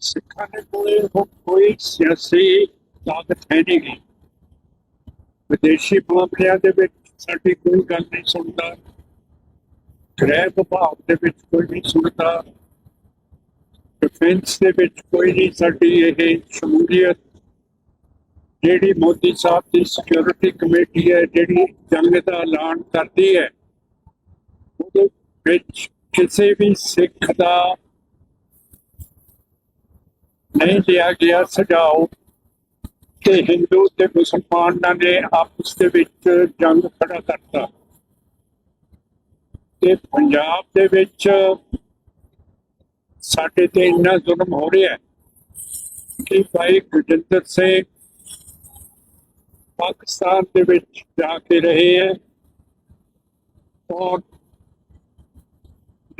ਸਿੱਖਾਂ ਦੇ ਕੋਲੇ ਹੁਣ ਕੋਈ ਸਿਆਸੀ ਤਾਕਤ ਹੈ ਨਹੀਂ ਗੀ। ਵਿਦੇਸ਼ੀ ਮਾਮਲਿਆਂ ਦੇ ਵਿੱਚ ਸਾਡੀ ਕੋਈ ਗੱਲ ਨਹੀਂ ਸੁਣਦਾ। ਗ੍ਰਹਿ ਵਿਭਾਗ ਦੇ ਵਿੱਚ ਕੋਈ ਨਹੀਂ ਸੁਣਦਾ। ਡਿਫੈਂਸ ਦੇ ਵਿੱਚ ਕੋਈ ਨਹੀਂ। ਸਾਡੀ ਇਹ ਸ਼ਮੂਲੀਅਤ ਜਿਹੜੀ ਮੋਦੀ ਸਾਹਿਬ ਦੀ ਸਿਕਿਉਰਿਟੀ ਕਮੇਟੀ ਹੈ, ਜਿਹੜੀ ਜੰਗ ਦਾ ਐਲਾਨ ਕਰਦੀ ਹੈ, ਉਹਦੇ ਵਿੱਚ ਕਿਸੇ ਵੀ ਸਿੱਖ ਦਾ ਨਹੀਂ ਲਿਆ ਗਿਆ ਸੁਝਾਓ ਕਿ ਹਿੰਦੂ ਤੇ ਮੁਸਲਮਾਨਾਂ ਨੇ ਆਪਸ ਦੇ ਵਿੱਚ ਜੰਗ ਖੜਾ ਕਰਤਾ। ਤੇ ਪੰਜਾਬ ਦੇ ਵਿੱਚ ਸਾਡੇ ਤੇ ਇੰਨਾ ਜ਼ੁਲਮ ਹੋ ਰਿਹਾ ਕਿ ਭਾਈ ਗੁਰਜਿੰਦਰ ਸਿੰਘ ਪਾਕਿਸਤਾਨ ਦੇ ਵਿੱਚ ਜਾ ਕੇ ਰਹੇ ਹੈ ਔਰ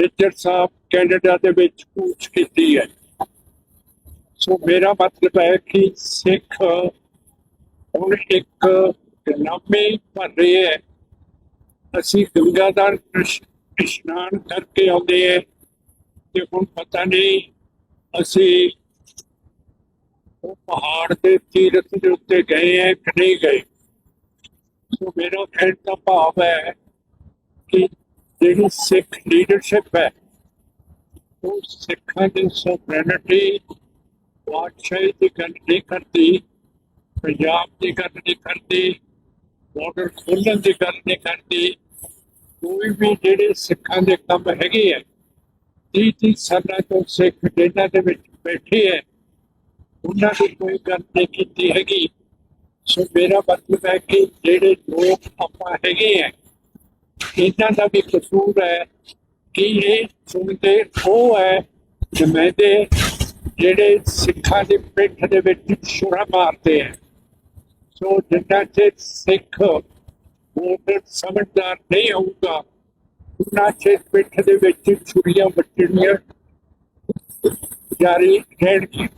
ਰਿਚਰਡ ਸਾਹਿਬ ਕੈਨੇਡਾ ਦੇ ਵਿੱਚ ਕੂਚ ਕੀਤੀ ਹੈ। ਸੋ ਮੇਰਾ ਮਤਲਬ ਹੈ ਕਿ ਸਿੱਖ ਹੁਣ ਇੱਕ ਨਾਮੇ ਭਰ ਰਹੇ ਹੈ। ਅਸੀਂ ਗੰਗਾ ਦਾ ਇਸ਼ਨਾਨ ਕਰਕੇ ਆਉਂਦੇ ਹੈ ਤੇ ਹੁਣ ਪਤਾ ਨਹੀਂ ਅਸੀਂ ਉਹ ਪਹਾੜ ਦੇ ਤੀਰਥ ਦੇ ਉੱਤੇ ਗਏ ਹੈ ਕਿ ਨਹੀਂ ਗਏ। ਸੋ ਮੇਰਾ ਕਹਿਣ ਦਾ ਭਾਵ ਹੈ ਕਿ ਜਿਹੜੀ ਸਿੱਖ ਲੀਡਰਸ਼ਿਪ ਹੈ, ਉਹ ਸਿੱਖਾਂ ਦੀ ਸੋਵਰਨਿਟੀ ਪਾਤਸ਼ਾਹੀ ਦੀ ਗੱਲ ਨਹੀਂ ਕਰਦੀ, ਪੰਜਾਬ ਦੀ ਗੱਲ ਨਹੀਂ ਕਰਦੀ ਬਾਰਡਰ ਖੋਲਣ ਦੀ ਗੱਲ ਨਹੀਂ ਕਰਦੀ, ਕੋਈ ਵੀ ਜਿਹੜੇ ਸਿੱਖਾਂ ਦੇ ਕੰਮ ਹੈਗੇ ਆ, ਤੀਹ ਤੀਹ ਸਾਲਾਂ ਤੋਂ ਸਿੱਖ ਜਿਹਨਾਂ ਦੇ ਵਿੱਚ ਬੈਠੇ ਹੈ ਉਹਨਾਂ ਦੀ ਕੋਈ ਗੱਲ ਨਹੀਂ ਕੀਤੀ ਹੈਗੀ। ਸੋ ਮੇਰਾ ਮਤਲਬ ਹੈ ਕਿ ਜਿਹੜੇ ਲੋਕ ਆਪਾਂ ਹੈਗੇ ਆ, ਇਹਨਾਂ ਦਾ ਵੀ ਕਸੂਰ ਹੈ ਕਿ ਇਹ ਸੁਣਦੇ ਉਹ ਹੈ ਜਮੈਦੇ ਜਿਹੜੇ ਸਿੱਖਾਂ ਦੇ ਪਿੱਠ ਦੇ ਵਿੱਚ ਛੁਰਾ ਮਾਰਦੇ ਹੈ ਸੋ ਜਿੰਨਾ ਚਿਰ ਸਿੱਖ ਵੋਟਰ ਸਮਝਦਾਰ ਨਹੀਂ ਹੋਊਗਾ ਉਹਨਾਂ ਚਿਰ ਪਿੱਠ ਦੇ ਵਿੱਚ ਛੁਰੀਆਂ ਵੱਟਣੀਆਂ ਜਾਰੀ ਰਹਿਣਗੀਆਂ।